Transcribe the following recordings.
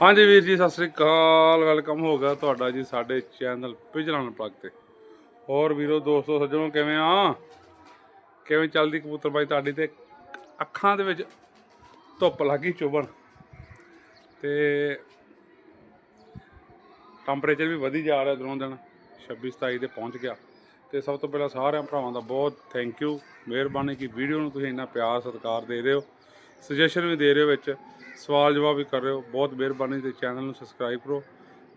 ਹਾਂਜੀ ਵੀਰ ਜੀ, ਸਤਿ ਸ੍ਰੀ ਅਕਾਲ। ਵੈਲਕਮ ਹੋ ਗਿਆ ਤੁਹਾਡਾ ਜੀ ਸਾਡੇ ਚੈਨਲ ਪਿਜਲਨ ਪਲੱਗ ਤੇ। ਹੋਰ ਵੀਰੋ, ਦੋਸਤੋ, ਸੱਜਣੋ, ਕਿਵੇਂ ਆ? ਕਿਵੇਂ ਚੱਲਦੀ ਕਬੂਤਰ ਬਾਈ ਤੁਹਾਡੀ ਤੇ? ਅੱਖਾਂ ਦੇ ਵਿੱਚ ਧੁੱਪ ਲੱਗੀ ਚੁਬਣ ਤੇ ਟੈਂਪਰੇਚਰ ਵੀ ਵਧੀ ਜਾ ਰਿਹਾ ਦਿਨੋਂ ਦਿਨ। 26 27 ਤੇ ਪਹੁੰਚ ਗਿਆ। ਤੇ ਸਭ ਤੋਂ ਪਹਿਲਾਂ ਸਾਰਿਆਂ ਭਰਾਵਾਂ ਦਾ ਬਹੁਤ ਥੈਂਕ ਯੂ ਮਿਹਰਬਾਨੀ ਕਿ ਵੀਡੀਓ ਨੂੰ ਤੁਸੀਂ ਇੰਨਾ ਪਿਆਰ ਸਤਿਕਾਰ ਦੇ ਰਹੇ ਹੋ। ਸੁਜੈਸ਼ਨ ਵੀ ਦੇ ਰਹੇ ਹੋ ਵਿੱਚ। ਸਵਾਲ ਜਵਾਬ ਵੀ ਕਰ ਰਹੇ ਹੋ। ਬਹੁਤ ਮਿਹਰਬਾਨੀ ਤੇ ਚੈਨਲ ਨੂੰ ਸਬਸਕ੍ਰਾਈਬ ਕਰੋ।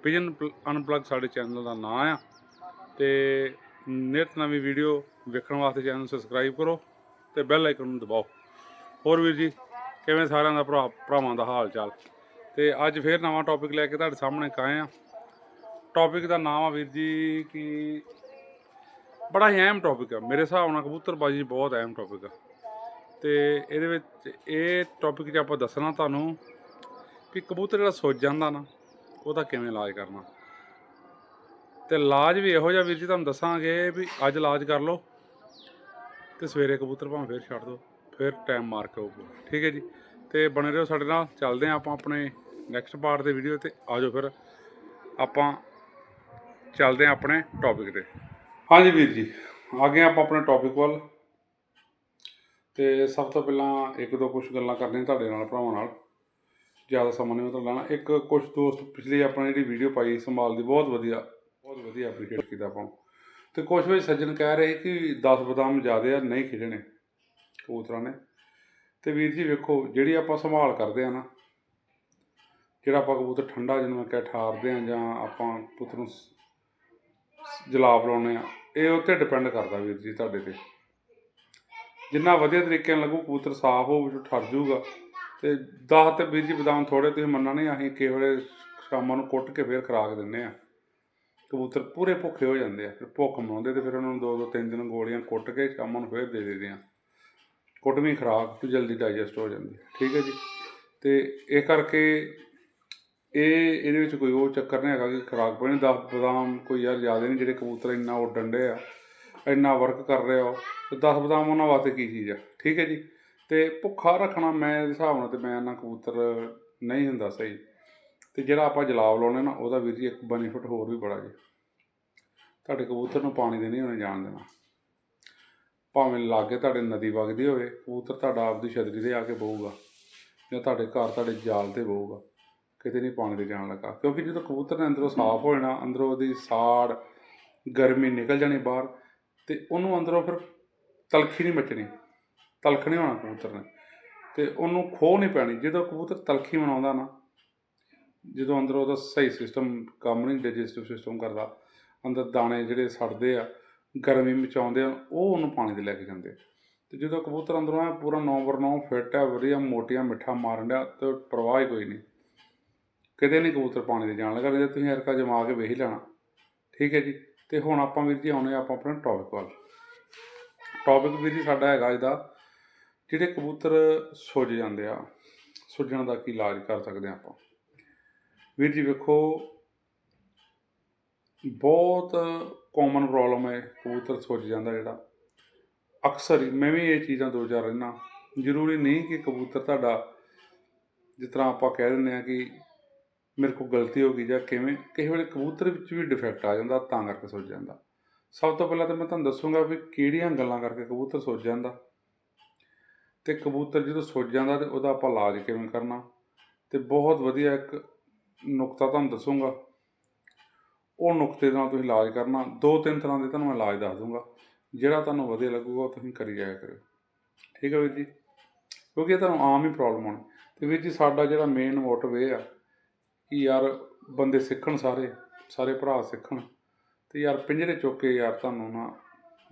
ਪਿਜਨ ਅਨਪਲੱਗ ਸਾਡੇ ਚੈਨਲ ਦਾ ਨਾਮ ਆ ਤੇ ਨਿਤ ਨਵੀਂ ਵੀਡੀਓ ਵੇਖਣ ਵਾਸਤੇ ਚੈਨਲ ਨੂੰ ਸਬਸਕ੍ਰਾਈਬ ਕਰੋ ਤੇ ਬੈਲ ਆਈਕਨ ਨੂੰ ਦਬਾਓ। ਹੋਰ ਵੀਰ ਜੀ, ਕਿਵੇਂ ਸਾਰਿਆਂ ਦਾ ਭਰਾ ਭਰਾਵਾਂ ਦਾ ਹਾਲ ਚਾਲ ਤੇ ਅੱਜ ਫੇਰ ਨਵਾਂ ਟੌਪਿਕ ਲੈ ਕੇ ਤੁਹਾਡੇ ਸਾਹਮਣੇ ਕਾਏ ਆ। ਟੌਪਿਕ ਦਾ ਨਾਮ ਆ ਵੀਰ ਜੀ ਕਿ ਬੜਾ ਹੀ ਅਹਿਮ ਟੌਪਿਕ ਆ। ਮੇਰੇ ਹਿਸਾਬ ਨਾਲ ਕਬੂਤਰਬਾਜੀ ਬਹੁਤ ਅਹਿਮ ਟੌਪਿਕ ਆ। ਤੇ ਇਹਦੇ ਵਿੱਚ ਇਹ ਟੌਪਿਕ 'ਚ ਆਪਾਂ ਦੱਸਣਾ ਤੁਹਾਨੂੰ ਕਿ ਕਬੂਤਰ ਜਿਹੜਾ ਸੁੱਜ ਜਾਂਦਾ ਨਾ, ਉਹਦਾ ਕਿਵੇਂ ਇਲਾਜ ਕਰਨਾ। ਤੇ ਇਲਾਜ ਵੀ ਇਹੋ ਜਿਹਾ ਵੀਰ ਜੀ ਤੁਹਾਨੂੰ ਦੱਸਾਂਗੇ ਵੀ ਅੱਜ ਇਲਾਜ ਕਰ ਲਓ ਤੇ ਸਵੇਰੇ ਕਬੂਤਰ ਭਾਵੇਂ ਫੇਰ ਛੱਡ ਦਿਓ, ਫਿਰ ਟਾਈਮ ਮਾਰ ਕੇ ਆਊਗਾ। ਠੀਕ ਹੈ ਜੀ? ਤੇ ਬਣੇ ਰਹੋ ਸਾਡੇ ਨਾਲ, ਚੱਲਦੇ ਹਾਂ ਆਪਾਂ ਆਪਣੇ ਨੈਕਸਟ ਪਾਰਟ ਦੇ ਵੀਡੀਓ ਤੇ, ਆਜੋ ਫਿਰ ਆਪਾਂ ਚੱਲਦੇ ਹਾਂ ਆਪਣੇ ਟੌਪਿਕ ਤੇ। ਹਾਂਜੀ ਵੀਰ ਜੀ, ਆ ਗਏ ਆਪਾਂ ਆਪਣੇ ਟੌਪਿਕ ਵੱਲ। ਤੇ ਸਭ ਤੋਂ ਪਹਿਲਾਂ ਇੱਕ ਦੋ ਕੁਝ ਗੱਲਾਂ ਕਰਨੀਆਂ ਤੁਹਾਡੇ ਨਾਲ, ਭਰਾਵਾਂ ਨਾਲ। ਜ਼ਿਆਦਾ ਸਮਾਂ ਨਹੀਂ ਮੈਂ ਮਤਲਬ ਲੈਣਾ। ਇੱਕ ਕੁਝ ਦੋਸਤ ਪਿਛਲੀ ਆਪਣੀ ਜਿਹੜੀ ਵੀਡੀਓ ਪਾਈ ਸੰਭਾਲ ਦੀ, ਬਹੁਤ ਵਧੀਆ ਬਹੁਤ ਵਧੀਆ ਐਪਰੀਸ਼ੀਏਟ ਕੀਤਾ ਆਪਾਂ ਨੂੰ। ਤੇ ਕੁਝ ਵਿੱਚ ਸੱਜਣ ਕਹਿ ਰਹੇ ਕਿ 10 ਬਦਾਮ ਜ਼ਿਆਦੇ ਆ, ਨਹੀਂ ਖਿਜਣੇ। ਕਬੂਤਰਾਂ ਨੇ। ਤੇ ਵੀਰ ਜੀ ਵੇਖੋ, ਜਿਹੜੀ ਆਪਾਂ ਸੰਭਾਲ ਕਰਦੇ ਆ ਨਾ, ਜਿਹੜਾ ਆਪਾਂ ਕਬੂਤਰ ਠੰਡਾ ਜਿਹਨੂੰ ਮੈਂ ਕਿਹਾ ਠਾਰਦੇ ਆ ਜਾਂ ਆਪਾਂ ਪੁੱਤ ਨੂੰ ਸ- ਜਲਾਬ ਲਾਉਨੇ ਆ, ਇਹ ਉੱਤੇ ਡਿਪੈਂਡ ਕਰਦਾ ਵੀਰ ਜੀ ਤੁਹਾਡੇ ਤੇ। ਜਿੰਨਾ ਵਧੀਆ ਤਰੀਕੇ ਨਾਲ ਲੱਗੂ, ਕਬੂਤਰ ਸਾਫ਼ ਹੋ ਵਿੱਚੋਂ ਠਰ ਜਾਊਗਾ। ਤੇ 10 ਤੇ ਵੀਰ ਜੀ ਬਦਾਮ ਥੋੜੇ ਤੁਸੀਂ ਮੰਨਣਾ ਨਹੀਂ ਅਸੀਂ ਕਿਸੇ ਸ਼ਾਮਾਂ ਨੂੰ ਕੁੱਟ ਕੇ ਫੇਰ ਖਰਾਕ ਦਿੰਨੇ ਆ ਕਬੂਤਰ ਪੂਰੇ ਭੁੱਖੇ ਹੋ ਜਾਂਦੇ ਆ, ਫਿਰ ਭੁੱਖ ਮਨਾਉਂਦੇ ਤੇ ਫਿਰ ਉਹਨਾਂ ਨੂੰ ਦੋ ਦੋ ਤਿੰਨ ਦਿਨ ਗੋਲੀਆਂ ਕੁੱਟ ਕੇ ਸ਼ਾਮਾਂ ਨੂੰ ਫੇਰ ਦੇ ਦਿੰਦੇ ਆ ਕੁੱਟਵੀਂ ਖਰਾਕ ਤੋਂ ਜਲਦੀ ਡਾਈਜੈਸਟ ਹੋ ਜਾਂਦੀ ਠੀਕ ਹੈ ਜੀ। ਤੇ ਇਹ ਕਰਕੇ ਇਹ, ਇਹਦੇ ਵਿੱਚ ਕੋਈ ਉਹ ਚੱਕਰ ਨਹੀਂ ਹੈਗਾ ਕਿ ਖਰਾਕ ਪੈਣੀ 10 ਬਦਾਮ ਕੋਈ ਯਾਰ ਜ਼ਿਆਦਾ ਨਹੀਂ, ਜਿਹੜੇ ਕਬੂਤਰ ਇੰਨਾ ਉੱਡਣ ਡੇ ਆ। ਇੰਨਾ ਵਰਕ ਕਰ ਰਹੇ ਹੋ, ਤੇ 10 ਬਦਾਮ ਉਹਨਾਂ ਵਾਸਤੇ ਕੀ ਚੀਜ਼ ਆ? ਠੀਕ ਹੈ ਜੀ? ਤੇ ਭੁੱਖਾ ਰੱਖਣਾ ਮੈਂ ਦੇ ਹਿਸਾਬ ਨਾਲ ਤੇ ਮੈਂ ਨਾ ਕਬੂਤਰ ਨਹੀਂ ਹੁੰਦਾ ਸਹੀ। ਤੇ ਜਿਹੜਾ ਆਪਾਂ ਜਲਾਬ ਲਾਉਣੇ ਨਾ, ਉਹਦਾ ਵੀਰ ਜੀ ਇੱਕ ਬੈਨੀਫਿਟ ਹੋਰ ਵੀ ਬੜਾ ਜੀ। ਤੁਹਾਡੇ ਕਬੂਤਰ ਨੂੰ ਪਾਣੀ ਦੇ ਨਹੀਂ ਉਹਨੇ ਜਾਣ ਦੇਣਾ। ਭਾਵੇਂ ਲਾਗੇ ਤੁਹਾਡੇ ਨਦੀ ਵਗਦੀ ਹੋਵੇ, ਕਬੂਤਰ ਤੁਹਾਡਾ ਆਪਦੀ ਛਤਰੀ ਤੇ ਆ ਕੇ ਬਹੂਗਾ, ਜਾਂ ਤੁਹਾਡੇ ਘਰ ਤੁਹਾਡੇ ਜਾਲ ਤੇ ਬਹੂਗਾ, ਕਿਤੇ ਨਹੀਂ ਪਾਣੀ ਦੇ ਜਾਣ ਲੱਗਾ। ਕਿਉਂਕਿ ਜਦੋਂ ਕਬੂਤਰ ਨੇ ਅੰਦਰੋਂ ਸਾਫ਼ ਹੋ ਜਾਣਾ, ਅੰਦਰੋਂ ਉਹਦੀ ਸਾੜ ਗਰਮੀ ਨਿਕਲ ਜਾਣੀ ਬਾਹਰ ਅਤੇ ਉਹਨੂੰ ਅੰਦਰੋਂ ਫਿਰ ਤਲਖੀ ਨਹੀਂ ਮਚਣੀ, ਤਲਖ ਨਹੀਂ ਹੋਣਾ ਕਬੂਤਰ ਨੇ। ਅਤੇ ਉਹਨੂੰ ਖੋਹ ਨਹੀਂ ਪੈਣੀ, ਜਦੋਂ ਕਬੂਤਰ ਤਲਖੀ ਮਨਾਉਂਦਾ ਨਾ, ਜਦੋਂ ਅੰਦਰੋਂ ਉਹਦਾ ਸਹੀ ਸਿਸਟਮ ਕੰਮ ਨਹੀਂ ਡਾਈਜੈਸਟਿਵ ਸਿਸਟਮ ਕਰਦਾ, ਅੰਦਰ ਦਾਣੇ ਜਿਹੜੇ ਸੜਦੇ ਆ, ਗਰਮੀ ਮਚਾਉਂਦੇ ਆ, ਉਹ ਉਹਨੂੰ ਪਾਣੀ ਦੇ ਲੈ ਕੇ ਜਾਂਦੇ ਤੇ ਜਦੋਂ ਕਬੂਤਰ ਅੰਦਰੋਂ ਐ ਪੂਰਾ ਨੌਂਬਰ ਨੌ ਫਿੱਟ ਆ, ਵਧੀਆ ਮੋਟੀਆਂ ਮਿੱਠਾ ਮਾਰਨ ਡਿਆ, ਤੇ ਪ੍ਰਵਾਹ ਹੀ ਕੋਈ ਨਹੀਂ। ਕਿਤੇ ਨਹੀਂ ਕਬੂਤਰ ਪਾਣੀ ਦੇ ਜਾਣ ਲੱਗਾ ਜੇ ਤੁਸੀਂ ਹਰਕਾ ਜਮਾ ਕੇ ਵੇਹੀ ਲੈਣਾ। ਠੀਕ ਹੈ ਜੀ। ਤੇ ਹੁਣ ਆਪਾਂ ਵੀਰ ਜੀ ਆਉਣੇ ਆਪਾਂ ਆਪਣੇ ਟੌਪਿਕ ਵੱਲ। ਟੌਪਿਕ ਵੀਰ ਜੀ ਸਾਡਾ ਹੈਗਾ ਇਹਦਾ, ਜਿਹੜੇ ਕਬੂਤਰ ਸੁੱਜ ਜਾਂਦੇ ਆ, ਸੁੱਜਣ ਦਾ ਕੀ ਇਲਾਜ ਕਰ ਸਕਦੇ ਆ ਆਪਾਂ? ਵੀਰ ਜੀ ਵੇਖੋ, ਬਹੁਤ ਕਾਮਨ ਪ੍ਰੋਬਲਮ ਹੈ ਕਬੂਤਰ ਸੁੱਜ ਜਾਂਦਾ ਜਿਹੜਾ। ਅਕਸਰ ਹੀ, ਮੈਂ ਵੀ ਇਹ ਚੀਜ਼ਾਂ ਦੋ ਚਾਰ ਰਹਿਣਾ ਜ਼ਰੂਰੀ ਨਹੀਂ ਕਿ ਕਬੂਤਰ ਤੁਹਾਡਾ, ਜਿਸ ਤਰ੍ਹਾਂ ਆਪਾਂ ਕਹਿ ਦਿੰਦੇ ਆ ਕਿ ਮੇਰੇ ਕੋਲ ਗਲਤੀ ਹੋ ਗਈ ਜਾਂ ਕਿਵੇਂ, ਕਿਸੇ ਵੇਲੇ ਕਬੂਤਰ ਵਿੱਚ ਵੀ ਡਿਫੈਕਟ ਆ ਜਾਂਦਾ, ਤਾਂ ਕਰਕੇ ਸੁੱਜ ਜਾਂਦਾ। ਸਭ ਤੋਂ ਪਹਿਲਾਂ ਤਾਂ ਮੈਂ ਤੁਹਾਨੂੰ ਦੱਸੂਗਾ ਵੀ ਕਿਹੜੀਆਂ ਗੱਲਾਂ ਕਰਕੇ ਕਬੂਤਰ ਸੁੱਜ ਜਾਂਦਾ। ਤੇ ਕਬੂਤਰ ਜਦੋਂ ਸੁੱਜ ਜਾਂਦਾ ਤੇ ਉਹਦਾ ਆਪਾਂ ਇਲਾਜ ਕਿਵੇਂ ਕਰਨਾ। ਤੇ ਬਹੁਤ ਵਧੀਆ ਇੱਕ ਨੁਕਤਾ ਤੁਹਾਨੂੰ ਦੱਸੂਗਾ। ਉਹ ਨੁਕਤੇ ਨਾਲ ਤੁਸੀਂ ਇਲਾਜ ਕਰਨਾ। ਦੋ ਤਿੰਨ ਤਰ੍ਹਾਂ ਦੇ ਤੁਹਾਨੂੰ ਮੈਂ ਇਲਾਜ ਦੱਸ ਦੂੰਗਾ। ਜਿਹੜਾ ਤੁਹਾਨੂੰ ਵਧੀਆ ਲੱਗੂਗਾ ਉਹ ਤੁਸੀਂ ਕਰੀ ਜਾਇਆ ਕਰਿਓ। ਠੀਕ ਹੈ ਵੀਰ ਜੀ? ਕਿਉਂਕਿ ਇਹ ਤੁਹਾਨੂੰ ਆਮ ਹੀ ਪ੍ਰੋਬਲਮ ਹੋਣੀ। ਤੇ ਵੀਰ ਜੀ, ਸਾਡਾ ਜਿਹੜਾ ਮੇਨ ਮੋਟਿਵ ਇਹ ਆ ਕਿ ਯਾਰ ਬੰਦੇ ਸਿੱਖਣ ਸਾਰੇ ਸਾਰੇ ਭਰਾ ਸਿੱਖਣ। ਤੇ ਯਾਰ ਪਿੰਜਰੇ ਚੁੱਕ ਕੇ ਯਾਰ ਤੁਹਾਨੂੰ ਨਾ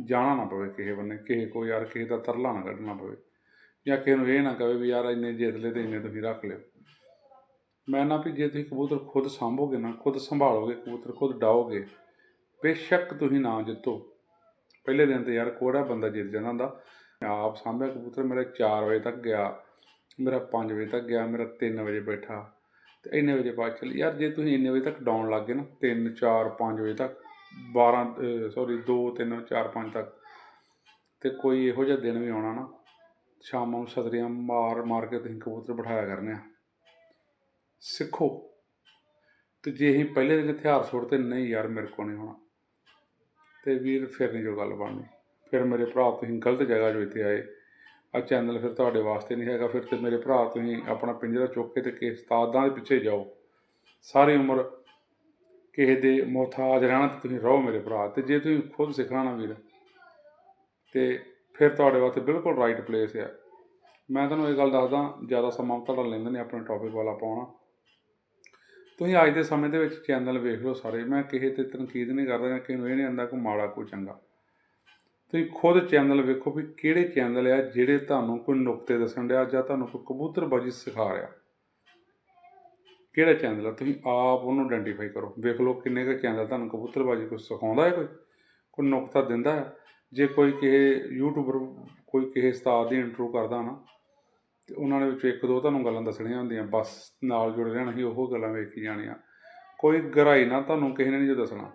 ਜਾਣਾ ਨਾ ਪਵੇ ਕਿਸੇ ਬੰਨੇ, ਕਿਸੇ ਕੋ ਯਾਰ ਕਿਸੇ ਦਾ ਤਰਲਾ ਨਾ ਕੱਢਣਾ ਪਵੇ। ਜਾਂ ਕਿਸੇ ਨੂੰ ਇਹ ਨਾ ਕਵੇ ਵੀ ਯਾਰ ਇੰਨੇ ਜਿੱਤ ਲਏ ਤੇ ਇੰਨੇ ਤੁਸੀਂ ਰੱਖ ਲਿਓ। ਮੈਂ ਨਾ ਵੀ ਜੇ ਤੁਸੀਂ ਕਬੂਤਰ ਖੁਦ ਸੰਭੋਗੇ ਨਾ, ਖੁਦ ਸੰਭਾਲੋਗੇ, ਕਬੂਤਰ ਖੁਦ ਡਾਓਗੇ, ਬੇਸ਼ੱਕ ਤੁਸੀਂ ਨਾ ਜਿੱਤੋ। ਪਹਿਲੇ ਦਿਨ ਤੇ ਯਾਰ ਕੋੜਾ ਬੰਦਾ ਜਿੱਤ ਜਾਂਦਾ ਹੁੰਦਾ। ਮੈਂ ਆਪ ਸਾਂਭਿਆ ਕਬੂਤਰ, ਮੇਰੇ 4 ਵਜੇ ਤੱਕ ਗਿਆ, ਮੇਰਾ 5 ਵਜੇ ਤੱਕ ਗਿਆ, ਮੇਰਾ 3 ਵਜੇ ਬੈਠਾ। ਤੇ ਇੰਨੇ ਵਜੇ ਬਾਅਦ ਚੱਲੀ। ਯਾਰ ਜੇ ਤੁਸੀਂ ਇੰਨੇ ਵਜੇ ਤੱਕ ਡਾਉਣ ਲੱਗ ਗਏ ਨਾ 3 4 5 ਵਜੇ ਤੱਕ 12 ਸੌਰੀ 2 3 4 5 ਤੱਕ, ਤੇ ਕੋਈ ਇਹੋ ਜਿਹਾ ਦਿਨ ਵੀ ਆਉਣਾ ਨਾ, ਸ਼ਾਮ ਨੂੰ ਛਤਰੀਆਂ ਮਾਰ ਮਾਰ ਕੇ ਤੁਸੀਂ ਕਬੂਤਰ ਬਿਠਾਇਆ ਕਰਨੇ ਆ। ਸਿੱਖੋ। ਤੇ ਜੇ ਅਸੀਂ ਪਹਿਲੇ ਦਿਨ ਹਥਿਆਰ ਸੁੱਟਦੇ, ਨਹੀਂ ਯਾਰ ਮੇਰੇ ਕੋਲ ਨਹੀਂ ਹੋਣਾ। ਤੇ ਵੀਰ, ਫਿਰ ਨਹੀਂ ਜੋ ਗੱਲ ਬਣਨੀ। ਫਿਰ ਮੇਰੇ ਭਰਾ, ਤੁਸੀਂ ਗਲਤ ਜਗ੍ਹਾ ਜੋ ਇੱਥੇ ਆਏ ਆ ਚੈਨਲ ਫਿਰ ਤੁਹਾਡੇ ਵਾਸਤੇ ਨਹੀਂ ਹੈਗਾ, ਫਿਰ ਤੇ ਮੇਰੇ ਭਰਾ ਤੁਸੀਂ ਆਪਣਾ ਪਿੰਜਰਾ ਚੁੱਕ ਕੇ ਤੇ ਕਿਸੇ ਉਸਤਾਦਾਂ ਦੇ ਪਿੱਛੇ ਜਾਓ। ਸਾਰੀ ਉਮਰ ਕਿਸੇ ਦੇ ਮੁਹਤਾਜ ਰਹਿਣਾ ਤੇ ਤੁਸੀਂ ਰਹੋ ਮੇਰੇ ਭਰਾ, ਤੇ ਜੇ ਤੁਸੀਂ ਖੁਦ ਸਿੱਖਣਾ ਨਾ ਵੀਰ, ਤੇ ਫਿਰ ਤੁਹਾਡੇ ਵਾਸਤੇ ਬਿਲਕੁਲ ਰਾਈਟ ਪਲੇਸ ਹੈ ਮੈਂ ਤੁਹਾਨੂੰ ਇਹ ਗੱਲ ਦੱਸਦਾ, ਜ਼ਿਆਦਾ ਸਮਾਂ ਤੁਹਾਡਾ ਲੈਂਦੇ ਨੇ ਆਪਣੇ ਟੌਪਿਕ ਵਾਲਾ ਪਾਉਣਾ ਤੁਸੀਂ ਅੱਜ ਦੇ ਸਮੇਂ ਦੇ ਵਿੱਚ ਚੈਨਲ ਵੇਖ ਲਓ ਸਾਰੇ, ਮੈਂ ਕਿਸੇ ਤੇ ਤਨਕੀਦ ਨਹੀਂ ਕਰਦਾ ਜਾਂ ਕਿਸੇ ਨੂੰ ਇਹ ਨਹੀਂ ਆਂਦਾ ਕੋਈ ਮਾੜਾ ਕੋਈ ਚੰਗਾ। ਤੁਸੀਂ ਖੁਦ ਚੈਨਲ ਵੇਖੋ ਵੀ ਕਿਹੜੇ ਚੈਨਲ ਆ ਜਿਹੜੇ ਤੁਹਾਨੂੰ ਕੋਈ ਨੁਕਤੇ ਦੱਸਣ ਰਿਹਾ ਜਾਂ ਤੁਹਾਨੂੰ ਕੋਈ ਕਬੂਤਰਬਾਜੀ ਸਿਖਾ ਰਿਹਾ। ਕਿਹੜਾ ਚੈਨਲ ਆ? ਤੁਸੀਂ ਆਪ ਉਹਨੂੰ ਆਇਡੈਂਟੀਫਾਈ ਕਰੋ। ਵੇਖ ਲਓ ਕਿੰਨੇ ਕੁ ਚੈਨਲ ਤੁਹਾਨੂੰ ਕਬੂਤਰਬਾਜੀ ਕੁਝ ਸਿਖਾਉਂਦਾ ਹੈ ਕੋਈ? ਕੋਈ ਨੁਕਤਾ ਦਿੰਦਾ ਹੈ? ਜੇ ਕੋਈ ਕਿਸੇ ਯੂਟਿਊਬਰ ਕੋਈ ਕਿਸੇ ਉਸਤਾਦ ਦੀ ਇੰਟਰੋ ਕਰਦਾ ਨਾ, ਤੇ ਉਹਨਾਂ ਦੇ ਵਿੱਚੋਂ ਇੱਕ ਦੋ ਤੁਹਾਨੂੰ ਗੱਲਾਂ ਦੱਸਣੀਆਂ ਹੁੰਦੀਆਂ। ਬਸ ਨਾਲ ਜੁੜ ਰਹਿਣਾ ਸੀ ਉਹ ਗੱਲਾਂ ਵੇਖੀ ਜਾਣੀਆਂ। ਕੋਈ ਗਹਿਰਾਈ ਨਾ ਤੁਹਾਨੂੰ ਕਿਸੇ ਨੇ ਨਹੀਂ ਜੋ ਦੱਸਣਾ।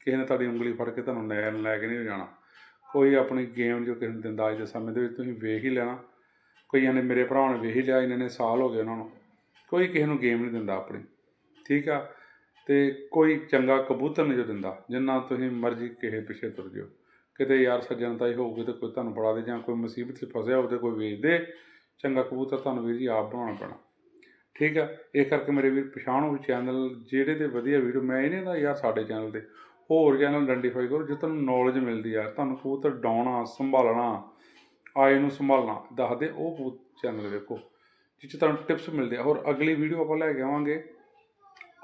ਕਿਸੇ ਨੇ ਤੁਹਾਡੀ ਉਂਗਲੀ ਫੜ ਕੇ ਤੁਹਾਨੂੰ ਲੈ ਲੈ ਕੇ ਨਹੀਂ ਜਾਣਾ। ਕੋਈ ਆਪਣੀ ਗੇਮ ਜੋ ਕਿਸੇ ਨੂੰ ਦਿੰਦਾ ਅੱਜ ਦੇ ਸਮੇਂ ਦੇ ਵਿੱਚ ਤੁਸੀਂ ਵੇਖ ਹੀ ਲੈਣਾ। ਕਈਆਂ ਨੇ ਮੇਰੇ ਭਰਾ ਨੇ ਵੇਖ ਹੀ ਲਿਆ ਇਹਨਾਂ ਨੇ ਸਾਲ ਹੋ ਗਏ ਉਹਨਾਂ ਨੂੰ। ਕੋਈ ਕਿਸੇ ਨੂੰ ਗੇਮ ਨਹੀਂ ਦਿੰਦਾ ਆਪਣੀ, ਠੀਕ ਆ? ਤੇ ਕੋਈ ਚੰਗਾ ਕਬੂਤਰ ਨਹੀਂ ਜੋ ਦਿੰਦਾ, ਜਿੰਨਾ ਤੁਸੀਂ ਮਰਜ਼ੀ ਕਿਸੇ ਪਿੱਛੇ ਤੁਰ ਜਿਓ। ਕਿਤੇ ਯਾਰ ਸੱਜਣਤਾ ਹੀ ਹੋਊਗੀ ਤੇ ਕੋਈ ਤੁਹਾਨੂੰ ਫੜਾ ਦੇ ਜਾਂ ਕੋਈ ਮੁਸੀਬਤ 'ਚ ਫਸਿਆ ਹੋਵੇ ਤੇ ਕੋਈ ਵੇਚ ਦੇ, ਚੰਗਾ ਕਬੂਤਰ ਤੁਹਾਨੂੰ ਵੀਰ ਜੀ ਆਪ ਬਣਾਉਣਾ ਪੈਣਾ। ਠੀਕ ਆ? ਇਹ ਕਰਕੇ ਮੇਰੇ ਵੀਰ ਪਛਾਣੋ ਵੀ ਚੈਨਲ ਜਿਹੜੇ ਤੇ ਵਧੀਆ ਵੀਡੀਓ ਮੈਂ ਇਹਨੇ ਦਾ ਯਾਰ ਸਾਡੇ ਚੈਨਲ ਤੇ। ਹੋਰ ਚੈਨਲ ਆਇਡੈਂਟੀਫਾਈ ਕਰੋ, ਜਿੱਥੇ ਤੁਹਾਨੂੰ ਨੌਲੇਜ ਮਿਲਦੀ ਆ, ਤੁਹਾਨੂੰ ਕਬੂਤਰ ਡਾਉਣਾ, ਸੰਭਾਲਣਾ, ਆਏ ਨੂੰ ਸੰਭਾਲਣਾ, ਦੱਸਦੇ, ਉਹ ਚੈਨਲ ਵੇਖੋ, ਜਿਸ 'ਚ ਤੁਹਾਨੂੰ ਟਿਪਸ ਮਿਲਦੇ ਆ। ਹੋਰ ਅਗਲੀ ਵੀਡੀਓ ਆਪਾਂ ਲੈ ਕੇ ਆਵਾਂਗੇ,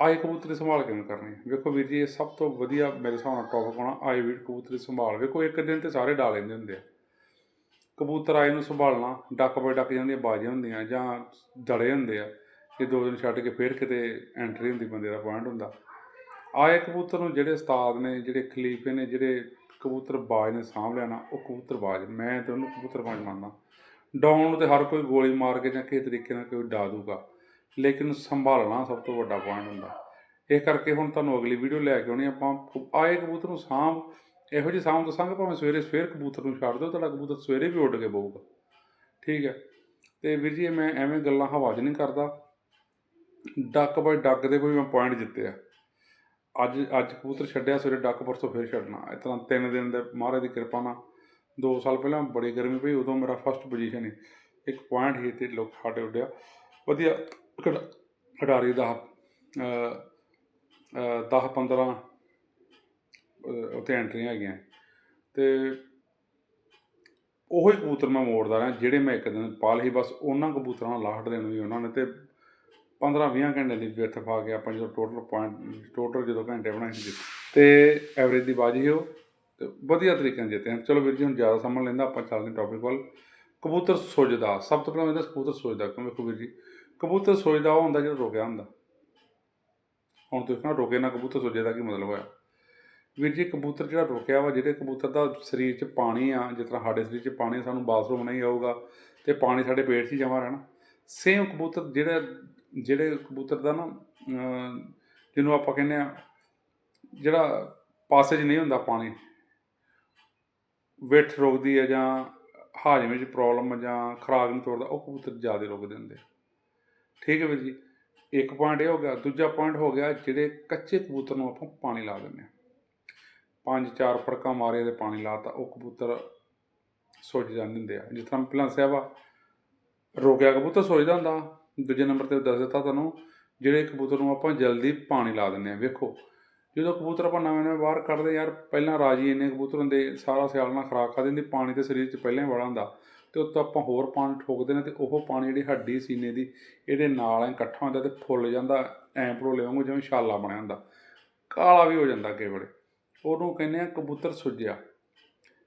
ਆਏ ਕਬੂਤਰ ਸੰਭਾਲ ਕਿਵੇਂ ਕਰਨੀ ਵੇਖੋ ਵੀਰ ਜੀ, ਇਹ ਸਭ ਤੋਂ ਵਧੀਆ ਮੇਰੇ ਹਿਸਾਬ ਨਾਲ ਟੌਪਿਕ ਹੋਣਾ, ਆਏ ਵੀਰ ਕਬੂਤਰ ਸੰਭਾਲ। ਵੇਖੋ, ਇੱਕ ਦਿਨ ਤੇ ਸਾਰੇ ਡਾ ਲੈਂਦੇ ਹੁੰਦੇ ਆ। ਕਬੂਤਰ ਆਏ ਨੂੰ ਸੰਭਾਲਣਾ, ਡੱਕ ਬਈ ਡੱਕ ਜਾਂਦੀਆਂ ਬਾਜ਼ੀਆਂ ਹੁੰਦੀਆਂ ਜਾਂ ਦੜੇ ਹੁੰਦੇ ਆ ਇਹ ਦੋ ਦਿਨ ਛੱਡ ਕੇ ਫੇਰ ਕਿਤੇ ਐਂਟਰੀ ਹੁੰਦੀ, ਬੰਦੇ ਦਾ ਪੁਆਇੰਟ ਹੁੰਦਾ। ਆਏ ਕਬੂਤਰ ਨੂੰ ਜਿਹੜੇ ਉਸਤਾਦ ਨੇ, ਜਿਹੜੇ ਖਲੀਫੇ ਨੇ, ਜਿਹੜੇ ਕਬੂਤਰ ਬਾਜ ਨੇ ਸਾਂਭ ਲਿਆ ਨਾ ਉਹ ਕਬੂਤਰ ਬਾਜ। ਮੈਂ ਤੇ ਉਹਨੂੰ ਕਬੂਤਰ ਬਾਜ ਮੰਨਦਾ। ਡਾਉਣ ਨੂੰ ਤੇ ਹਰ ਕੋਈ ਗੋਲੀ ਮਾਰ ਕੇ ਜਾਂ ਕਿਸੇ ਤਰੀਕੇ ਨਾਲ ਕੋਈ ਡਾ ਦੂਗਾ ਲੇਕਿਨ ਸੰਭਾਲਣਾ ਸਭ ਤੋਂ ਵੱਡਾ ਪੁਆਇੰਟ ਹੁੰਦਾ। ਇਹ ਕਰਕੇ ਹੁਣ ਤੁਹਾਨੂੰ ਅਗਲੀ ਵੀਡੀਓ ਲੈ ਕੇ ਆਉਣੀ ਆਪਾਂ ਆਏ ਕਬੂਤਰ ਨੂੰ ਸਾਂਭ, ਇਹੋ ਜਿਹੀ ਸਾਂਭ ਦੱਸਾਂਗੇ, ਭਾਵੇਂ ਸਵੇਰੇ ਸਵੇਰ ਕਬੂਤਰ ਨੂੰ ਛੱਡ ਦਿਓ, ਤੁਹਾਡਾ ਕਬੂਤਰ ਸਵੇਰੇ ਵੀ ਉੱਡ ਕੇ ਬਹੂਗਾ। ਠੀਕ ਹੈ? ਤੇ ਵੀਰ ਜੀ ਮੈਂ ਐਵੇਂ ਗੱਲਾਂ ਹਵਾ 'ਚ ਨਹੀਂ ਕਰਦਾ। ਡੱਕ ਬਾਈ ਡੱਕ ਦੇ ਕੋਈ ਮੈਂ ਪੁਆਇੰਟ ਜਿੱਤੇ ਆ ਅੱਜ ਅੱਜ ਕਬੂਤਰ ਛੱਡਿਆ, ਸਵੇਰੇ ਡੱਕ ਪਰਸੋਂ ਫਿਰ ਛੱਡਣਾ। ਇਸ ਤਰ੍ਹਾਂ ਤਿੰਨ ਦਿਨ ਦੇ ਮਹਾਰਾਜ ਦੀ ਕਿਰਪਾ ਨਾਲ 2 ਸਾਲ ਪਹਿਲਾਂ ਬੜੀ ਗਰਮੀ ਪਈ, ਉਦੋਂ ਮੇਰਾ ਫਸਟ ਪੋਜੀਸ਼ਨ ਸੀ। ਇੱਕ ਪੁਆਇੰਟ ਹੀ ਤੇ ਲੋਕ ਸਾਡੇ ਉੱਡਿਆ। ਵਧੀਆ ਖਿਡਾ- ਖਿਡਾਰੀ ਦਾ 10 15 ਉੱਥੇ ਐਂਟਰੀਆਂ ਹੈਗੀਆਂ। ਤੇ ਉਹੀ ਕਬੂਤਰ ਮੈਂ ਮੋੜਦਾ ਰਿਹਾ, ਜਿਹੜੇ ਮੈਂ ਇੱਕ ਦਿਨ ਪਾਲ ਹੀ, ਬਸ ਉਹਨਾਂ ਕਬੂਤਰਾਂ ਨਾਲ ਲਾਹਟ ਦੇਣ ਵੀ ਉਹਨਾਂ ਨੇ ਤੇ 15 20 ਘੰਟੇ ਦੀ ਵਿੱਥ ਪਾ ਕੇ ਆਪਾਂ ਜਦੋਂ ਟੋਟਲ ਪੁਆਇੰਟ ਟੋਟਲ ਜਦੋਂ ਘੰਟੇ ਬਣਾਏ ਸੀ, ਤੇ ਐਵਰੇਜ ਦੀ ਬਾਜੀ ਹੋ ਤੇ ਵਧੀਆ ਤਰੀਕੇ ਨਾਲ ਜਿੱਤੇ ਹਾਂ ਚਲੋ ਵੀਰ ਜੀ, ਹੁਣ ਜ਼ਿਆਦਾ ਸਮਾਂ ਲੈਂਦਾ, ਆਪਾਂ ਚੱਲਦੇ ਟੌਪਿਕ ਵੱਲ। ਕਬੂਤਰ ਸੁੱਜਦਾ, ਸਭ ਤੋਂ ਪਹਿਲਾਂ ਇਹਦਾ ਕਬੂਤਰ ਸੁੱਜਦਾ, ਕਿਉਂ ਵੇਖੋ ਵੀਰ ਜੀ, ਕਬੂਤਰ ਸੁੱਜਦਾ ਉਹ ਹੁੰਦਾ ਜਿਹੜਾ ਰੁਕਿਆ ਹੁੰਦਾ। ਹੁਣ ਤੁਸੀਂ ਕਹਿੰਦੇ ਰੁਕੇ ਨਾ ਕਬੂਤਰ ਸੁੱਜੇ ਦਾ ਕੀ ਮਤਲਬ ਹੋਇਆ? ਵੀਰ ਜੀ, ਕਬੂਤਰ ਜਿਹੜਾ ਰੁਕਿਆ ਵਾ ਜਿਹੜੇ ਕਬੂਤਰ ਦਾ ਸਰੀਰ 'ਚ ਪਾਣੀ ਆ, ਜਿਸ ਤਰ੍ਹਾਂ ਸਾਡੇ ਸਰੀਰ 'ਚ ਪਾਣੀ ਸਾਨੂੰ ਬਾਥਰੂਮ ਨਹੀਂ ਆਊਗਾ, ਤੇ ਪਾਣੀ ਸਾਡੇ ਪੇਟ 'ਚ ਹੀ ਜਮਾ ਰਹਿਣਾ। ਸੇਮ ਕਬੂਤਰ ਜਿਹੜਾ ਜਿਹੜੇ ਕਬੂਤਰ ਦਾ ਨਾ ਜਿਹਨੂੰ ਆਪਾਂ ਕਹਿੰਦੇ ਆ ਜਿਹੜਾ ਪਾਸੇਜ ਨਹੀਂ ਹੁੰਦਾ ਪਾਣੀ ਵੇਟ ਰੋਕਦੀ ਹੈ ਜਾਂ ਹਾਜ਼ਮੇ 'ਚ ਪ੍ਰੋਬਲਮ ਜਾਂ ਖਰਾਕ ਨੂੰ ਤੋੜਦਾ, ਉਹ ਕਬੂਤਰ ਜ਼ਿਆਦਾ ਰੋਕਦੇ ਹੁੰਦੇ ਠੀਕ ਹੈ ਵੀਰ ਜੀ? ਇੱਕ ਪੁਆਇੰਟ ਇਹ ਹੋ ਗਿਆ। ਦੂਜਾ ਪੁਆਇੰਟ ਹੋ ਗਿਆ, ਜਿਹੜੇ ਕੱਚੇ ਕਬੂਤਰ ਨੂੰ ਆਪਾਂ ਪਾਣੀ ਲਾ ਦਿੰਦੇ ਹਾਂ। ਪੰਜ ਚਾਰ ਫੜਕਾਂ ਮਾਰੇ ਤੇ ਪਾਣੀ ਲਾਤਾ ਉਹ ਕਬੂਤਰ ਸੁੱਜ ਜਾਂਦੇ ਹੁੰਦੇ ਆ। ਜਿਸ ਤਰ੍ਹਾਂ ਮੈਂ ਪਹਿਲਾਂ ਦੱਸਿਆ ਵਾ ਰੋਕਿਆ, ਕਬੂਤਰ ਸੁੱਜਦਾ ਹੁੰਦਾ। ਦੂਜੇ ਨੰਬਰ ਤੇ ਦੱਸ ਦਿੱਤਾ ਤੁਹਾਨੂੰ, ਜਿਹੜੇ ਕਬੂਤਰ ਨੂੰ ਆਪਾਂ ਜਲਦੀ ਪਾਣੀ ਲਾ ਦਿੰਦੇ ਆ ਵੇਖੋ। ਜਦੋਂ ਕਬੂਤਰ ਆਪਾਂ ਨਵੇਂ ਨਵੇਂ ਬਾਹਰ ਕੱਢਦੇ ਯਾਰ ਪਹਿਲਾਂ ਰਾਜੀ ਇੰਨੇ ਕਬੂਤਰ ਹੁੰਦੇ, ਸਾਰਾ ਸਿਆਲ ਨਾਲ ਖਰਾਕ ਖਾ ਦਿੰਦੇ, ਪਾਣੀ ਤੇ ਸਰੀਰ 'ਚ ਪਹਿਲਾਂ ਹੀ ਬੜਾ ਹੁੰਦਾ ਤੇ ਉੱਤੋਂ ਆਪਾਂ ਹੋਰ ਪਾਣੀ ਠੋਕਦੇ ਨੇ ਤੇ ਉਹ ਪਾਣੀ ਜਿਹੜੀ ਹੱਡੀ ਸੀਨੇ ਦੀ, ਇਹਦੇ ਨਾਲ ਇਕੱਠਾ ਹੁੰਦਾ ਤੇ ਫੁੱਲ ਜਾਂਦਾ, ਐਂ ਭਰੋਲੇ ਵਾਂਗੂ ਜਿਵੇਂ ਛਾਲਾ ਬਣਿਆ ਹੁੰਦਾ। ਕਾਲਾ ਵੀ ਹੋ ਜਾਂਦਾ ਕਈ ਬੜੇ ਉਹਨੂੰ ਕਹਿੰਦੇ ਆ ਕਬੂਤਰ ਸੁੱਜਿਆ।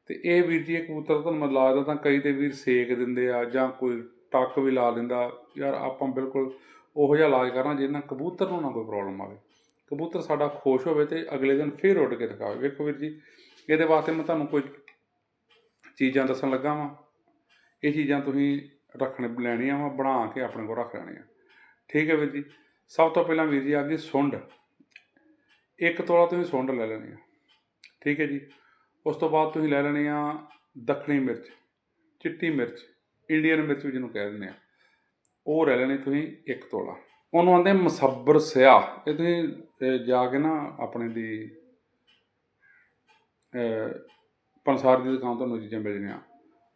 ਤੇ ਇਹ ਵੀਰ ਜੀ ਕਬੂਤਰ ਤੁਹਾਨੂੰ ਮੈਂ ਲੱਗਦਾ ਤਾਂ ਕਈ ਤੇ ਵੀਰ ਸੇਕ ਦਿੰਦੇ ਆ ਜਾਂ ਕੋਈ ਟੱਕ ਵੀ ਲਾ ਦਿੰਦਾ। ਯਾਰ ਆਪਾਂ ਬਿਲਕੁਲ ਉਹੋ ਜਿਹਾ ਇਲਾਜ ਕਰਨਾ ਜਿਹਦੇ ਨਾਲ ਕਬੂਤਰ ਨੂੰ ਨਾ ਕੋਈ ਪ੍ਰੋਬਲਮ ਆਵੇ। ਕਬੂਤਰ ਸਾਡਾ ਖੁਸ਼ ਹੋਵੇ ਤੇ ਅਗਲੇ ਦਿਨ ਫੇਰ ਉੱਡ ਕੇ ਦਿਖਾਵੇ। ਵੇਖੋ ਵੀਰ ਜੀ, ਇਹਦੇ ਵਾਸਤੇ ਮੈਂ ਤੁਹਾਨੂੰ ਕੋਈ ਚੀਜ਼ਾਂ ਦੱਸਣ ਲੱਗਾ ਵਾਂ। ਇਹ ਚੀਜ਼ਾਂ ਤੁਸੀਂ ਰੱਖਣੇ ਲੈਣੀਆਂ ਵਾ, ਬਣਾ ਕੇ ਆਪਣੇ ਕੋਲ ਰੱਖ ਲੈਣੀਆਂ। ਠੀਕ ਹੈ ਵੀਰ ਜੀ, ਸਭ ਤੋਂ ਪਹਿਲਾਂ ਵੀਰ ਜੀ ਆ ਗਈ ਸੁੰਡ। ਇੱਕ ਤੋਲਾ ਤੁਸੀਂ ਸੁੰਡ ਲੈ ਲੈਣੀ ਆ। ਠੀਕ ਹੈ ਜੀ, ਉਸ ਤੋਂ ਬਾਅਦ ਤੁਸੀਂ ਲੈ ਲੈਣੀ ਆ ਦੱਖਣੀ ਮਿਰਚ, ਚਿੱਟੀ ਮਿਰਚ। ਇੰਡੀਅਨ ਮਿਰਚ ਵੀ ਜਿਹਨੂੰ ਕਹਿ ਦਿੰਦੇ ਆ। ਉਹ ਰਹਿ ਲੈਣੀ ਤੁਸੀਂ ਇੱਕ ਤੋਲਾ। ਉਹਨੂੰ ਆਂਦੇ ਮਸੱਬਰ ਸਿਆ। ਇਹ ਤੁਸੀਂ ਜਾ ਕੇ ਨਾ ਆਪਣੇ ਦੀ ਪੰਸਾਰ ਦੀ ਦੁਕਾਨ ਤੋਂ ਤੁਹਾਨੂੰ ਚੀਜ਼ਾਂ ਮਿਲਣੀਆਂ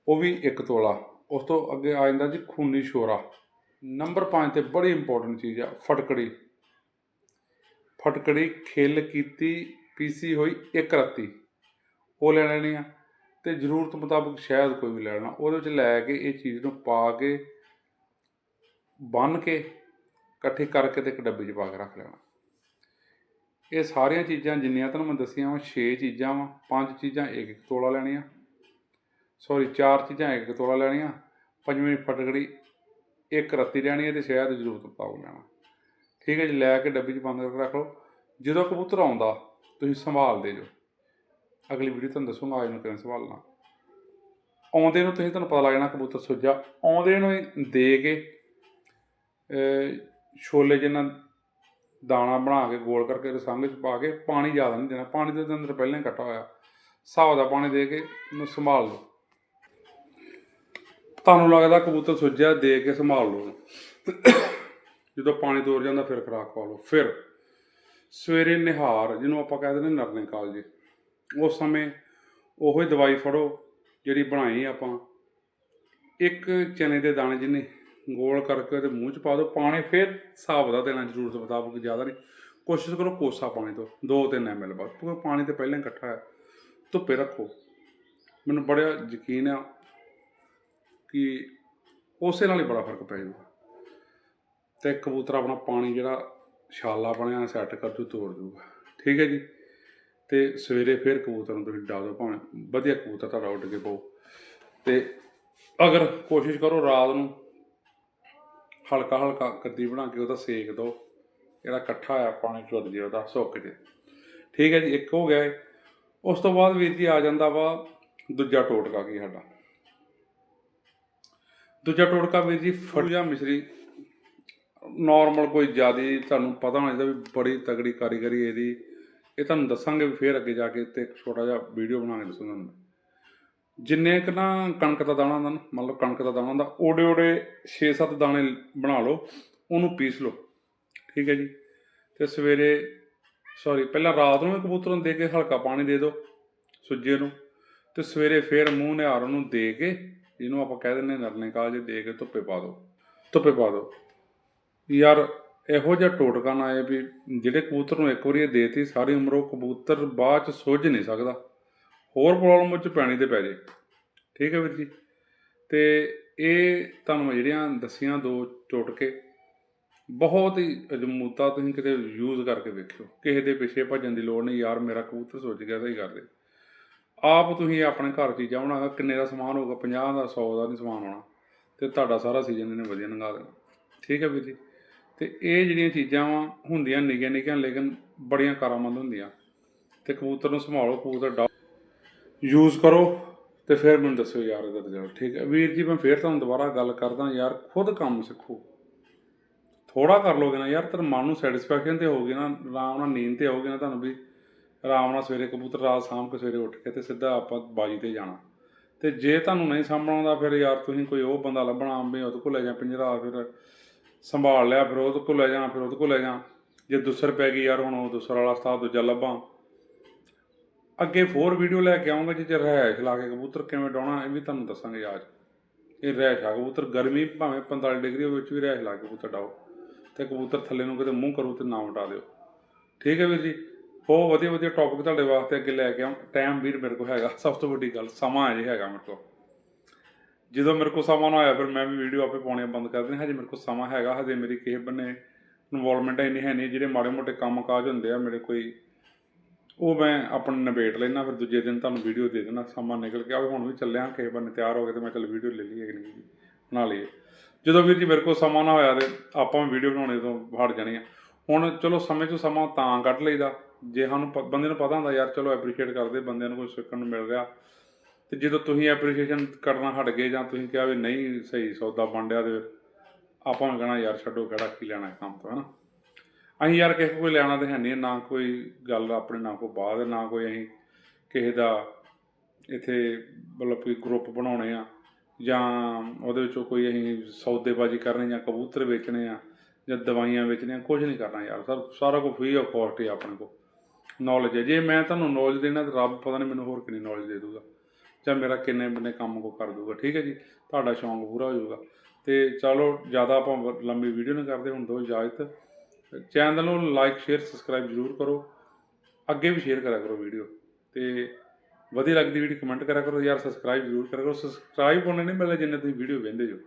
ਉਹ ਵੀ ਇੱਕ ਤੋਲਾ। ਉਸ ਤੋਂ ਅੱਗੇ ਆ ਜਾਂਦਾ ਜੀ ਖੂਨੀ ਸ਼ੋਰਾ ਨੰਬਰ 5 ਤੇ ਬੜੀ ਇੰਪੋਰਟੈਂਟ ਚੀਜ਼ ਆ, ਫਟਕੜੀ। ਫਟਕੜੀ ਖਿੱਲ ਕੀਤੀ, ਪੀਸੀ ਹੋਈ ਇੱਕ ਰੱਤੀ। ਉਹ ਲੈ ਲੈਣੀ ਆ। ਤੇ ਜ਼ਰੂਰਤ ਮੁਤਾਬਕ ਸ਼ਾਇਦ ਕੋਈ ਵੀ ਲੈ ਲੈਣਾ, ਉਹਦੇ ਵਿੱਚ ਲੈ ਕੇ ਇਹ ਚੀਜ਼ ਨੂੰ ਪਾ ਕੇ, ਬੰਨ ਕੇ, ਇਕੱਠੇ ਕਰਕੇ ਤੇ ਇੱਕ ਡੱਬੇ 'ਚ ਪਾ ਕੇ ਰੱਖ ਲੈਣਾ। ਇਹ ਸਾਰੀਆਂ ਚੀਜ਼ਾਂ ਜਿੰਨੀਆਂ ਤੁਹਾਨੂੰ ਮੈਂ ਦੱਸੀਆਂ ਵਾ 6 ਚੀਜ਼ਾਂ ਵਾ, ਪੰਜ ਚੀਜ਼ਾਂ, ਇੱਕ ਇੱਕ ਤੋਲਾ ਲੈਣੀਆਂ। ਸੌਰੀ ਚਾਰ ਚੀਜ਼ਾਂ, ਇੱਕ ਇੱਕ ਤੋਲਾ ਲੈਣੀਆਂ। ਪੰਜਵੀਂ ਫਟਕੜੀ, ਇੱਕ ਰੱਤੀ ਲੈਣੀ ਹੈ ਤੇ ਸ਼ਾਇਦ ਜ਼ਰੂਰਤ ਮੁਤਾਬਕ ਲੈਣਾ। ਠੀਕ ਹੈ ਜੀ, ਲੈ ਕੇ ਡੱਬੀ 'ਚ ਬੰਦ ਕਰਕੇ ਰੱਖ ਲਓ। ਜਦੋਂ ਕਬੂਤਰ ਆਉਂਦਾ, ਤੁਸੀਂ ਸੰਭਾਲਦੇ ਜੋ। ਅਗਲੀ ਵੀਡੀਓ ਤੁਹਾਨੂੰ ਦੱਸੂਗਾ ਅੱਜ ਨੂੰ ਕਿਵੇਂ ਸੰਭਾਲਣਾ। ਆਉਂਦੇ ਨੂੰ ਤੁਸੀਂ ਤੁਹਾਨੂੰ ਪਤਾ ਲੱਗ ਜਾਣਾ ਕਬੂਤਰ ਸੁੱਜਾ। ਆਉਂਦੇ ਨੂੰ ਦੇ ਕੇ ਅਹ, ਛੋਲੇ ਜਿੰਨਾ ਦਾਣਾ ਬਣਾ ਕੇ ਗੋਲ ਕਰਕੇ ਰਸੰਗ 'ਚ ਪਾ ਕੇ ਪਾਣੀ ਜ਼ਿਆਦਾ ਨਹੀਂ ਦੇਣਾ। ਪਾਣੀ ਦੇ ਅੰਦਰ ਪਹਿਲਾਂ ਹੀ ਇਕੱਠਾ ਹੋਇਆ। ਹਿਸਾਬ ਦਾ ਪਾਣੀ ਦੇ ਕੇ ਉਹਨੂੰ ਸੰਭਾਲ ਲਓ। ਤੁਹਾਨੂੰ ਲੱਗਦਾ ਕਬੂਤਰ ਸੁੱਜਿਆ ਦੇ ਕੇ ਸੰਭਾਲ ਲਓ। ਜਦੋਂ ਪਾਣੀ ਤੋਰ ਜਾਂਦਾ ਫਿਰ ਖੁਰਾਕ ਪਾ ਲਓ। ਫਿਰ ਸਵੇਰੇ ਨਿਹਾਰ ਜਿਹਨੂੰ ਆਪਾਂ ਕਹਿੰਦੇ ਨੇ ਨਰਨੇ ਕਾਲਜੇ ਉਸ ਸਮੇਂ ਉਹੋ ਹੀ ਦਵਾਈ ਫੜੋ ਜਿਹੜੀ ਬਣਾਈ ਆਪਾਂ। ਇੱਕ ਚਨੇ ਦੇ ਦਾਣੇ ਜਿੰਨੇ ਗੋਲ ਕਰਕੇ ਉਹਦੇ ਮੂੰਹ ਚ ਪਾ ਦਿਓ, ਪਾਣੀ ਫਿਰ ਹਿਸਾਬ ਦਾ ਦੇਣਾ ਜ਼ਰੂਰਤ ਮੁਤਾਬਕ ਜ਼ਿਆਦਾ ਨਹੀਂ। ਕੋਸ਼ਿਸ਼ ਕਰੋ ਕੋਸਾ ਪਾਣੀ ਤੋਂ 2-3 ਐਮਐਲ ਬਸ ਕਿਉਂਕਿ ਪਾਣੀ ਤੇ ਪਹਿਲਾਂ ਇਕੱਠਾ ਹੈ। ਧੁੱਪੇ ਰੱਖੋ। ਮੈਨੂੰ ਬੜਾ ਯਕੀਨ ਆ ਕਿ ਉਸੇ ਨਾਲ ਹੀ ਬੜਾ ਫ਼ਰਕ ਪੈ ਜਾਊਗਾ ਤੇ ਕਬੂਤਰ ਆਪਣਾ ਪਾਣੀ ਜਿਹੜਾ ਛਾਲਾ ਬਣਿਆ, ਸੈੱਟ ਕਰ ਜੂ, ਤੋੜ ਜੂਗਾ। ਠੀਕ ਹੈ ਜੀ? ਤੇ ਸਵੇਰੇ ਫਿਰ ਕਬੂਤਰ ਨੂੰ ਤੁਸੀਂ ਡਾ ਦਿਓ ਭਾਵੇਂ ਵਧੀਆ ਕਬੂਤਰ ਤੁਹਾਡਾ ਉੱਡ ਕੇ ਪਾਓ ਤੇ ਅਗਰ ਕੋਸ਼ਿਸ਼ ਕਰੋ ਰਾਤ ਨੂੰ ਹਲਕਾ ਹਲਕਾ ਕੱਦੀ ਬਣਾ ਕੇ ਉਹਦਾ ਸੇਕ ਦਿਓ, ਜਿਹੜਾ ਇਕੱਠਾ ਹੋਇਆ ਪਾਣੀ ਚੁੱਲ ਜੇ ਉਹਦਾ ਸੁੱਕ ਜੇ। ਠੀਕ ਹੈ ਜੀ, ਇੱਕ ਹੋ ਗਿਆ ਉਸ ਤੋਂ ਬਾਅਦ ਵੀਰ ਜੀ ਆ ਜਾਂਦਾ ਵਾ ਦੂਜਾ ਟੋਟਕਾ ਕੀ ਸਾਡਾ। ਦੂਜਾ ਟੋਟਕਾ ਵੀਰ ਜੀ ਫੜੂਜਾ ਮਿਸਰੀ। ਨਾਰਮਲ ਕੋਈ ਜਿਆਦੀ ਤੁਹਾਨੂੰ ਪਤਾ ਹੋਣਾ ਚਾਹੀਦਾ ਵੀ ਬੜੀ ਤਗੜੀ ਕਾਰੀਗਰੀ ਇਹਦੀ। ਇਹ ਤੁਹਾਨੂੰ ਦੱਸਾਂਗੇ ਵੀ ਫੇਰ ਅੱਗੇ ਜਾ ਕੇ ਤੇ ਇੱਕ ਛੋਟਾ ਜਿਹਾ ਵੀਡੀਓ ਬਣਾ ਕੇ ਦੱਸੂਗਾ ਤੁਹਾਨੂੰ ਜਿੰਨੇ ਕ ਨਾ ਕਣਕ ਦਾ ਦਾਣਾ ਹੁੰਦਾ ਨਾ, ਮੰਨ ਲਓ ਕਣਕ ਦਾ ਦਾਣਾ ਹੁੰਦਾ, ਓਡੇ ਓਡੇ 6-7 ਦਾਣੇ ਬਣਾ ਲਓ, ਉਹਨੂੰ ਪੀਸ ਲਓ, ਠੀਕ ਹੈ ਜੀ। ਤੇ ਸਵੇਰੇ ਸੌਰੀ ਪਹਿਲਾਂ ਰਾਤ ਨੂੰ ਕਬੂਤਰ ਨੂੰ ਦੇ ਕੇ ਹਲਕਾ ਪਾਣੀ ਦੇ ਦਿਓ ਸੁੱਜੇ ਨੂੰ, ਤੇ ਸਵੇਰੇ ਫੇਰ ਮੂੰਹ ਨਿਹਾਰ ਉਹਨੂੰ ਦੇ ਕੇ, ਜਿਹਨੂੰ ਆਪਾਂ ਕਹਿ ਦਿੰਦੇ ਨਰਨੇ ਕਾਲਜ ਦੇ ਕੇ ਧੁੱਪੇ ਪਾ ਦਿਓ, ਧੁੱਪੇ ਪਾ ਦਿਓ। ਯਾਰ ਇਹੋ ਜਿਹਾ ਟੋਟਕਾ ਨਾ ਆਏ ਵੀ ਜਿਹੜੇ ਕਬੂਤਰ ਨੂੰ ਇੱਕ ਵਾਰੀ ਇਹ ਦੇਤੀ, ਸਾਰੀ ਉਮਰ ਉਹ ਕਬੂਤਰ ਬਾਅਦ ਚ ਸੁੱਝ ਨਹੀਂ ਸਕਦਾ। ਹੋਰ ਪ੍ਰੋਬਲਮ ਉਹ ਚ ਪੈਣੀ ਤੇ ਪੈ ਜੇ। ਠੀਕ ਹੈ ਵੀਰ ਜੀ? ਤੇ ਇਹ ਤੁਹਾਨੂੰ ਜਿਹੜੀਆਂ ਦੱਸੀਆਂ ਦੋ ਟੋਟਕੇ, ਬਹੁਤ ਹੀ ਅਜਮੂਤਾ ਤੁਸੀਂ ਕਿਤੇ ਯੂਜ਼ ਕਰਕੇ ਵੇਖਿਓ। ਕਿਸੇ ਦੇ ਪਿੱਛੇ ਭੱਜਣ ਦੀ ਲੋੜ ਨਹੀਂ, ਯਾਰ ਮੇਰਾ ਕਬੂਤਰ ਸੁੱਜ ਗਿਆ, ਸਹੀ ਕਰ ਦੇ ਆਪ ਤੁਸੀਂ ਆਪਣੇ ਘਰ ਚੀਜ਼ਾਂ ਬਣਾਗਾ ਕਿੰਨੇ ਦਾ ਸਮਾਨ ਹੋਊਗਾ? 50 ਦਾ 100 ਦਾ ਨਹੀਂ ਸਮਾਨ ਹੋਣਾ। ਤੇ ਤੁਹਾਡਾ ਸਾਰਾ ਸੀਜ਼ਨ ਇਹਨੇ ਵਧੀਆ ਲੰਘਾ ਦੇਣਾ। ਠੀਕ ਹੈ ਵੀਰ ਜੀ? ਤੇ ਇਹ ਜਿਹੜੀਆਂ ਚੀਜ਼ਾਂ ਵਾ ਹੁੰਦੀਆਂ ਨਿੱਕੀਆਂ ਨਿੱਕੀਆਂ, ਲੇਕਿਨ ਬੜੀਆਂ ਕਾਰਾਮੰਦ ਹੁੰਦੀਆਂ। ਤੇ ਕਬੂਤਰ ਨੂੰ ਸੰਭਾਲੋ, ਕਬੂਤਰ ਡਾ ਯੂਜ਼ ਕਰੋ ਤੇ ਫਿਰ ਮੈਨੂੰ ਦੱਸਿਓ ਯਾਰ ਇਹਦਾ ਰਿਜ਼ਲਟ ਠੀਕ ਹੈ? ਵੀਰ ਜੀ, ਮੈਂ ਫੇਰ ਤੁਹਾਨੂੰ ਦੁਬਾਰਾ ਗੱਲ ਕਰਦਾ, ਯਾਰ ਖੁਦ ਕੰਮ ਸਿੱਖੋ। ਥੋੜਾ ਕਰ ਲੋਗੇ ਨਾ ਯਾਰ, ਤੇਰੇ ਮਨ ਨੂੰ ਸੈਟੀਸਫੈਕਸ਼ਨ ਤੇ ਹੋਊਗੀ ਨਾ, ਆਰਾਮ ਨਾਲ ਨੀਂਦ ਤੇ ਆਊਗੀ ਨਾ ਤੁਹਾਨੂੰ ਵੀ। ਆਰਾਮ ਨਾਲ ਸਵੇਰੇ ਕਬੂਤਰ ਰਾਤ ਸ਼ਾਮ ਕੇ ਸਵੇਰੇ ਉੱਠ ਕੇ ਤੇ ਸਿੱਧਾ ਆਪਾਂ ਬਾਜੀ ਤੇ ਜਾਣਾ। ਤੇ ਜੇ ਤੁਹਾਨੂੰ ਨਹੀਂ ਸਾਂਭਣਾ ਆਉਂਦਾ, ਫਿਰ ਯਾਰ ਤੁਸੀਂ ਕੋਈ ਉਹ ਬੰਦਾ ਲੱਭਣਾ ਵੀ ਉਹਦੇ ਕੋਲ ਲੈ ਜਾ, ਪਿੰਜਰਾ, ਫਿਰ ਸੰਭਾਲ ਲਿਆ, ਫਿਰ ਉਹਦੇ ਕੋਲ ਲੈ ਜਾ ਫਿਰ ਉਹਦੇ ਕੋਲ ਲੈ ਜਾ ਜੇ ਦੁਸਰ ਪੈ ਗਈ ਯਾਰ, ਹੁਣ ਉਹ ਦੁਸਰ ਵਾਲਾ ਸਤਾਬ ਦੂਜਾ ਲੱਭਾਂ। ਅੱਗੇ ਫੋਰ ਵੀਡੀਓ ਲੈ ਕੇ ਆਉਂਗਾ ਜਿੱਥੇ ਰਹਿਸ਼ ਲਾ ਕੇ ਕਬੂਤਰ ਕਿਵੇਂ ਡਾਉਣਾ, ਇਹ ਵੀ ਤੁਹਾਨੂੰ ਦੱਸਾਂਗੇ ਅੱਜ ਇਹ ਰਹਿਸ਼ ਆ, ਕਬੂਤਰ ਗਰਮੀ ਭਾਵੇਂ 45 ਡਿਗਰੀ ਵਿੱਚ ਵੀ ਰਹਿਸ਼ ਲਾ ਕੇ ਕਬੂਤਰ ਡਾਓ। ਤੇ ਕਬੂਤਰ ਥੱਲੇ ਨੂੰ ਕਿਤੇ ਮੂੰਹ ਕਰੋ ਤੇ ਨਾ ਉਟਾ ਦਿਓ। ਠੀਕ ਹੈ ਵੀਰ ਜੀ? ਬਹੁਤ ਵਧੀਆ ਵਧੀਆ ਟੌਪਿਕ ਤੁਹਾਡੇ ਵਾਸਤੇ ਅੱਗੇ ਲੈ ਕੇ ਆਉਂ ਟਾਈਮ ਵੀਰ ਮੇਰੇ ਕੋਲ ਹੈਗਾ, ਸਭ ਤੋਂ ਵੱਡੀ ਗੱਲ, ਸਮਾਂ ਅਜੇ ਹੈਗਾ ਮੇਰੇ ਕੋਲ। ਜਦੋਂ ਮੇਰੇ ਕੋਲ ਸਮਾਂ ਨਾ ਹੋਇਆ, ਫਿਰ ਮੈਂ ਵੀ ਵੀਡੀਓ ਆਪੇ ਪਾਉਣੀਆਂ ਬੰਦ ਕਰ ਦੇਣੀ ਹਜੇ ਮੇਰੇ ਕੋਲ ਸਮਾਂ ਹੈਗਾ, ਹਜੇ ਮੇਰੀ ਕਿਸੇ ਬੰਨੇ ਇਨਵੋਲਵਮੈਂਟ ਇੰਨੀ ਹੈ ਨਹੀਂ, ਜਿਹੜੇ ਮਾੜੇ ਮੋਟੇ ਕੰਮ ਕਾਜ ਹੁੰਦੇ ਆ, ਮੇਰੇ ਕੋਈ, ਉਹ ਮੈਂ ਆਪਣਾ ਨਿਬੇੜ ਲੈਣਾ ਫਿਰ ਦੂਜੇ ਦਿਨ ਤੁਹਾਨੂੰ ਵੀਡੀਓ ਦੇ ਦੇਣਾ ਸਮਾਂ ਨਿਕਲ ਗਿਆ ਵੀ ਹੁਣ ਵੀ ਚੱਲਿਆ, ਕਿਸੇ ਬੰਨੇ ਤਿਆਰ ਹੋ ਗਏ ਤੇ ਮੈਂ ਚੱਲ ਵੀਡੀਓ ਲੈ ਲਈਏ ਕਿ ਨਹੀਂ, ਬਣਾ ਲਈਏ ਜਦੋਂ ਵੀਰ ਜੀ ਮੇਰੇ ਕੋਲ ਸਮਾਂ ਨਾ ਹੋਇਆ ਤੇ ਆਪਾਂ ਵੀਡੀਓ ਬਣਾਉਣੇ ਤੋਂ ਹਟ ਜਾਣੀ ਆ। ਹੁਣ ਚਲੋ ਸਮੇਂ ਤੋਂ ਸਮਾਂ ਤਾਂ ਕੱਢ ਲਈਦਾ। ਜੇ ਸਾਨੂੰ ਪ- ਬੰਦੇ ਨੂੰ ਪਤਾ ਹੁੰਦਾ, ਯਾਰ ਚਲੋ ਐਪਰੀਸ਼ੀਏਟ ਕਰਦੇ, ਬੰਦਿਆਂ ਨੂੰ ਕੁਝ ਸਿੱਖਣ ਨੂੰ ਮਿਲ ਰਿਹਾ। ਤੇ ਜਦੋਂ ਤੁਸੀਂ ਐਪਰੀਸ਼ੀਏਸ਼ਨ ਕਰਨਾ ਹਟ ਗਏ ਜਾਂ ਤੁਸੀਂ ਕਿਹਾ ਵੀ ਨਹੀਂ ਸਹੀ, ਸੌਦਾ ਬਣ ਰਿਹਾ ਤੇ ਆਪਾਂ ਨੂੰ ਕਹਣਾ, ਯਾਰ ਛੱਡੋ, ਕਿਹੜਾ ਕੀ ਲੈਣਾ ਕੰਮ ਤੋਂ, ਹਨਾ? ਅਸੀਂ ਯਾਰ ਕਿਸੇ ਕੋਈ ਲੈਣਾ ਤੇ ਹੈ ਨਹੀਂ, ਨਾ ਕੋਈ ਗੱਲ ਆਪਣੇ, ਨਾ ਕੋਈ ਬਾਅਦ ਨਾ ਕੋਈ ਅਸੀਂ ਕਿਸੇ ਦਾ ਇੱਥੇ ਮਤਲਬ ਕੋਈ ਗਰੁੱਪ ਬਣਾਉਣੇ ਆ ਜਾਂ ਉਹਦੇ ਵਿੱਚੋਂ ਕੋਈ ਅਸੀਂ ਸੌਦੇਬਾਜ਼ੀ ਕਰਨੀ ਜਾਂ ਕਬੂਤਰ ਵੇਚਣੇ ਆ ਜਾਂ ਦਵਾਈਆਂ ਵੇਚਣੀਆਂ ਕੁਝ ਨਹੀਂ ਕਰਨਾ ਯਾਰ, ਸਰ, ਸਾਰਾ ਕੁਝ ਫ੍ਰੀ ਆਫ ਕਾਸਟ ਹੀ ਆ ਆਪਣੇ ਕੋਲ ਨੌਲੇਜ ਹੈ। ਜੇ ਮੈਂ ਤੁਹਾਨੂੰ ਨੌਲੇਜ ਦੇਣਾ ਤਾਂ ਰੱਬ ਪਤਾ ਨਹੀਂ ਮੈਨੂੰ ਹੋਰ ਕਿੰਨੀ ਨੌਲੇਜ ਦੇ ਦੂਗਾ। ਜਾਂ ਮੇਰਾ ਕਿੰਨੇ ਬੰਨੇ ਕੰਮ ਕੋ ਕਰ ਦੂਗਾ, ਠੀਕ ਹੈ ਜੀ? ਤੁਹਾਡਾ ਸ਼ੌਂਕ ਪੂਰਾ ਹੋ ਜਾਊਗਾ। ਤੇ ਚਲੋ, ਜ਼ਿਆਦਾ ਆਪਾਂ ਵ- ਲੰਬੀ ਵੀਡੀਓ ਨਹੀਂ ਕਰਦੇ, ਹੁਣ ਦੋ ਇਜਾਜ਼ਤ। ਚੈਨਲ ਨੂੰ ਲਾਈਕ ਸ਼ੇਅਰ ਸਬਸਕ੍ਰਾਈਬ ਜ਼ਰੂਰ ਕਰੋ। ਅੱਗੇ ਵੀ ਸ਼ੇਅਰ ਕਰਿਆ ਕਰੋ ਵੀਡੀਓ। ਤੇ ਵਧੀਆ ਲੱਗਦੀ ਵੀਡੀਓ ਕਮੈਂਟ ਕਰਿਆ ਕਰੋ। ਯਾਰ ਸਬਸਕ੍ਰਾਈਬ ਜ਼ਰੂਰ ਕਰਿਆ ਕਰੋ। ਸਬਸਕ੍ਰਾਈਬ ਉਹਨੇ ਨਹੀਂ ਮਿਲਦਾ ਜਿੰਨੇ ਤੁਸੀਂ ਵੀਡੀਓ ਵੇਖਦੇ ਜੋ।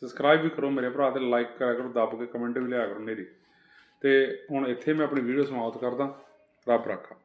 ਸਬਸਕ੍ਰਾਈਬ ਵੀ ਕਰੋ ਮੇਰੇ ਭਰਾ ਤੇ ਲਾਈਕ ਕਰਿਆ ਕਰੋ। ਦੱਬ ਕੇ ਕਮੈਂਟ ਵੀ ਲਿਆ ਕਰੋ ਮੇਰੀ ਤੇ ਹੁਣ ਇੱਥੇ ਮੈਂ ਆਪਣੀ ਵੀਡੀਓ ਸਮਾਪਤ ਕਰਦਾ। ਰੱਬ ਰਾਖਾ।